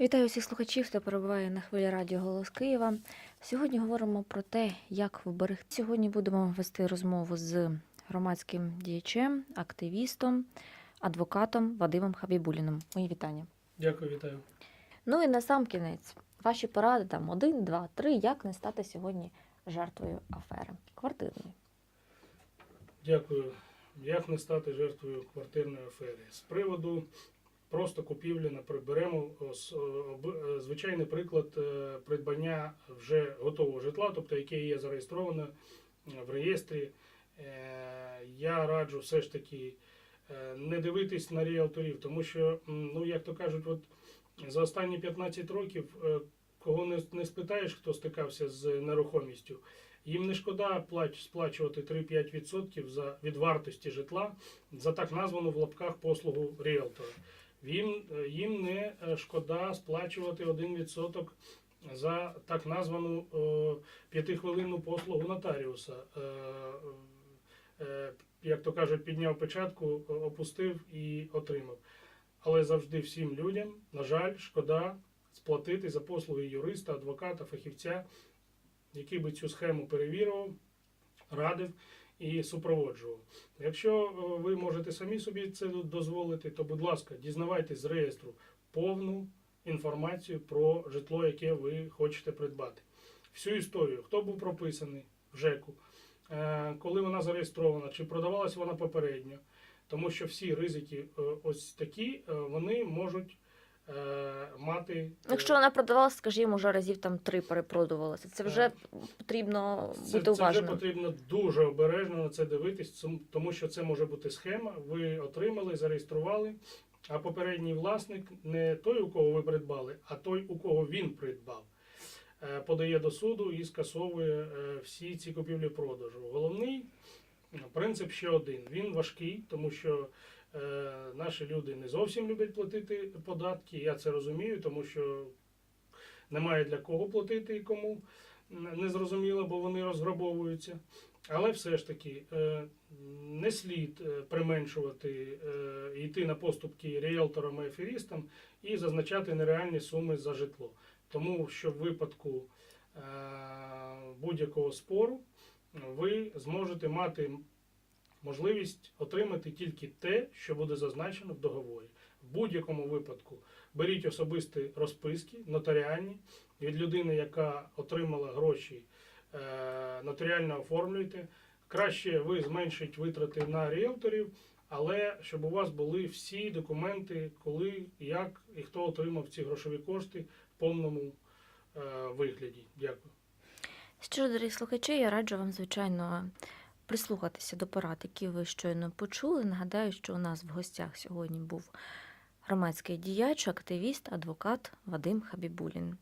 Вітаю всіх слухачів, хто перебуває на хвилі радіо Голос Києва. Сьогодні говоримо про те, як вберегти. Сьогодні будемо вести розмову з громадським діячем, активістом, адвокатом Вадимом Хабібуліном. Мої вітання. Дякую, вітаю. Ну і на сам кінець, ваші поради там один, два, три, як не стати сьогодні жертвою афери квартирної. Дякую. Як не стати жертвою квартирної афери? З приводу просто купівлі, наприклад, беремо ос- об- е, звичайний приклад е, придбання вже готового житла, тобто яке є зареєстроване е, в реєстрі. Е, Я раджу все ж таки е, не дивитись на ріелторів, тому що, ну як то кажуть, от за останні 15 років, е, кого не, не спитаєш, хто стикався з нерухомістю, їм не шкода плач- сплачувати 3-5% за, від вартості житла за так названу в лапках послугу ріелтора. Е, їм не е, шкода сплачувати 1% за так названу е, п'ятихвилинну послугу нотаріуса. Як то кажуть, підняв печатку, опустив і отримав. Але завжди всім людям, на жаль, шкода сплатити за послуги юриста, адвоката, фахівця, який би цю схему перевірив, радив і супроводжував. Якщо е, ви можете самі собі це дозволити, то, будь ласка, дізнавайтесь з реєстру повну інформацію про житло, яке ви хочете придбати. Всю історію, хто був прописаний в ЖЕКу, е, коли вона зареєстрована, чи продавалася вона попередньо. Тому що всі ризики е, ось такі, вони можуть мати. е, Якщо вона продавалася, скажімо, вже разів там три перепродувалася, це вже потрібно Це, бути це вже потрібно дуже обережно на це дивитись, тому що це може бути схема. Ви отримали, зареєстрували, а попередній власник не той, у кого ви придбали, а той, у кого він придбав. Е, Подає до суду і скасовує е, всі ці купівлі продажу. Головний принцип ще один. Він важкий, тому що наші люди не зовсім люблять платити податки. Я це розумію, тому що немає для кого платити і кому не зрозуміло, бо вони розграбовуються. Але все ж таки е, не слід е, применшувати е, і йти на поступки ріелторам і аферістам і зазначати нереальні суми за житло. Тому що в випадку е, будь-якого спору ви зможете мати можливість отримати тільки те, що буде зазначено в договорі. В будь-якому випадку беріть особисті розписки, нотаріальні від людини, яка отримала гроші, е, нотаріально оформлюйте. Краще ви зменшить витрати на ріелторів, але щоб у вас були всі документи, коли, як і хто отримав ці грошові кошти в повному е, вигляді. Дякую. Ж, дорогі слухачі, я раджу вам, звичайно, прислухатися до порад, які ви щойно почули. Нагадаю, що у нас в гостях сьогодні був громадський діяч, активіст, адвокат Вадим Хабібулін.